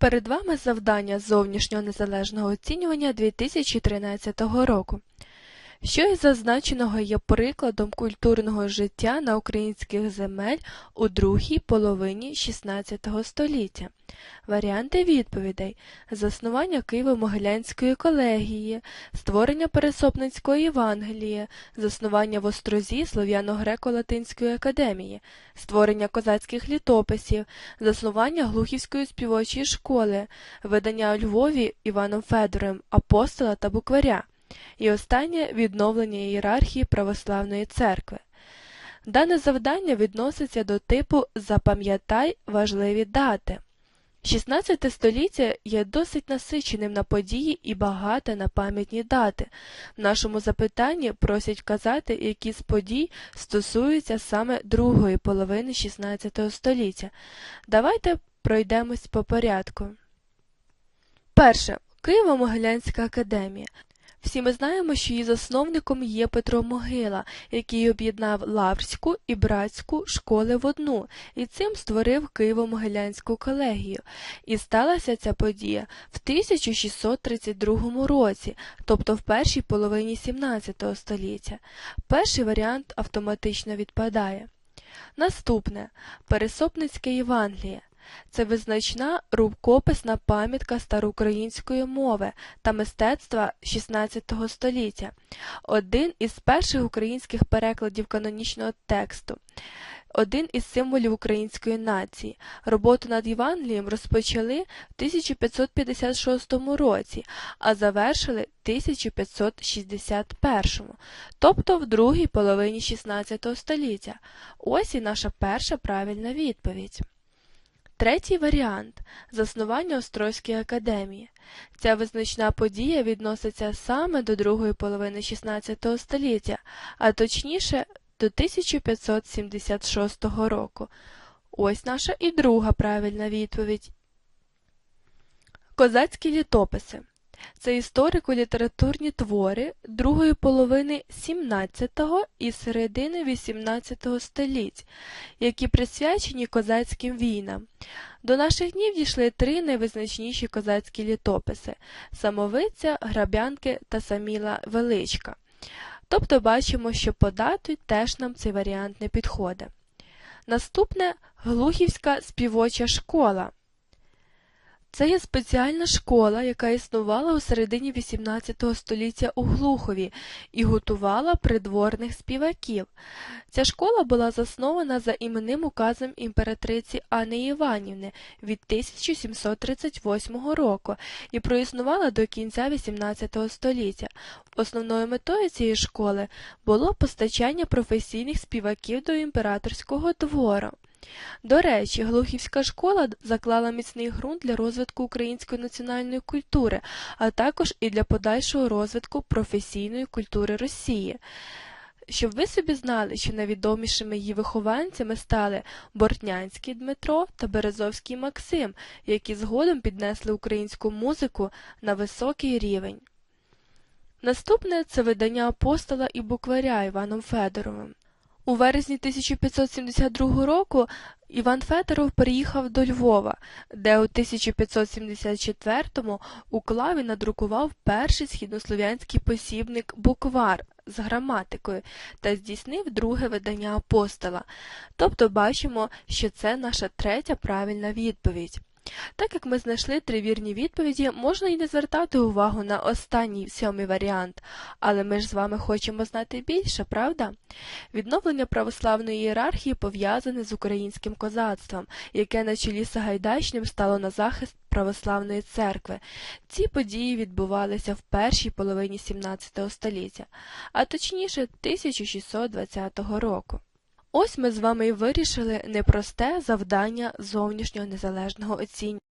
Перед вами завдання зовнішнього незалежного оцінювання 2013 року. Що із зазначеного є прикладом культурного життя на українських земель у другій половині XVI століття? Варіанти відповідей: заснування Києво-Могилянської колегії, створення Пересопницької Євангелії, заснування в Острозі Слов'яно-Греко-Латинської академії, створення козацьких літописів, заснування Глухівської співочої школи, видання у Львові Іваном Федорем апостола та букваря. І останнє відновлення ієрархії православної церкви. Дане завдання відноситься до типу Запам'ятай важливі дати. 16 століття є досить насиченим на події і багате на пам'ятні дати. В нашому запитанні просять вказати, які з подій стосуються саме другої половини 16 століття. Давайте пройдемось по порядку. Перше. Києво-Могилянська академія. Всі ми знаємо, що її засновником є Петро Могила, який об'єднав Лаврську і братську школи в одну, і цим створив Києво-Могилянську колегію. І сталася ця подія в 1632 році, тобто в першій половині 17 століття. Перший варіант автоматично відпадає. Наступне Пересопницьке Євангеліє. Це визначна рукописна пам'ятка староукраїнської мови та мистецтва XVI століття, один із перших українських перекладів канонічного тексту, один із символів української нації. Роботу над Євангелієм розпочали в 1556 році, а завершили в 1561, тобто в другій половині XVI століття. Ось і наша перша правильна відповідь. Третій варіант заснування Острозької академії. Ця визначна подія відноситься саме до другої половини XVI століття, а точніше до 1576 року. Ось наша і друга правильна відповідь. Козацькі літописи це історико-літературні твори другої половини XVII і середини XVIII століть, які присвячені козацьким війнам. До наших днів дійшли три найвизначніші козацькі літописи Самовиця, Грабянки та Саміла Величка. Тобто бачимо, що по дату теж нам цей варіант не підходить. Наступне Глухівська співоча школа. Це є спеціальна школа, яка існувала у середині XVIII століття у Глухові і готувала придворних співаків. Ця школа була заснована за іменним указом імператриці Анни Іванівни від 1738 року і проіснувала до кінця XVIII століття. Основною метою цієї школи було постачання професійних співаків до імператорського двору. До речі, Глухівська школа заклала міцний ґрунт для розвитку української національної культури, а також і для подальшого розвитку професійної культури Росії. Щоб ви собі знали, що найвідомішими її вихованцями стали Бортнянський Дмитро та Березовський Максим, які згодом піднесли українську музику на високий рівень. Наступне це видання апостола і букваря Іваном Федоровим. У вересні 1572 року Іван Федоров переїхав до Львова, де у 1574-му у клаві надрукував перший східнослов'янський посібник буквар з граматикою та здійснив друге видання апостола. Тобто бачимо, що це наша третя правильна відповідь. Так як ми знайшли три вірні відповіді, можна і не звертати увагу на останній сьомий варіант, але ми ж з вами хочемо знати більше, правда? Відновлення православної ієрархії пов'язане з українським козацтвом, яке на чолі Сагайдачним стало на захист православної церкви. Ці події відбувалися в першій половині 17 століття, а точніше 1620 року. Ось ми з вами і вирішили непросте завдання зовнішнього незалежного оцінювання.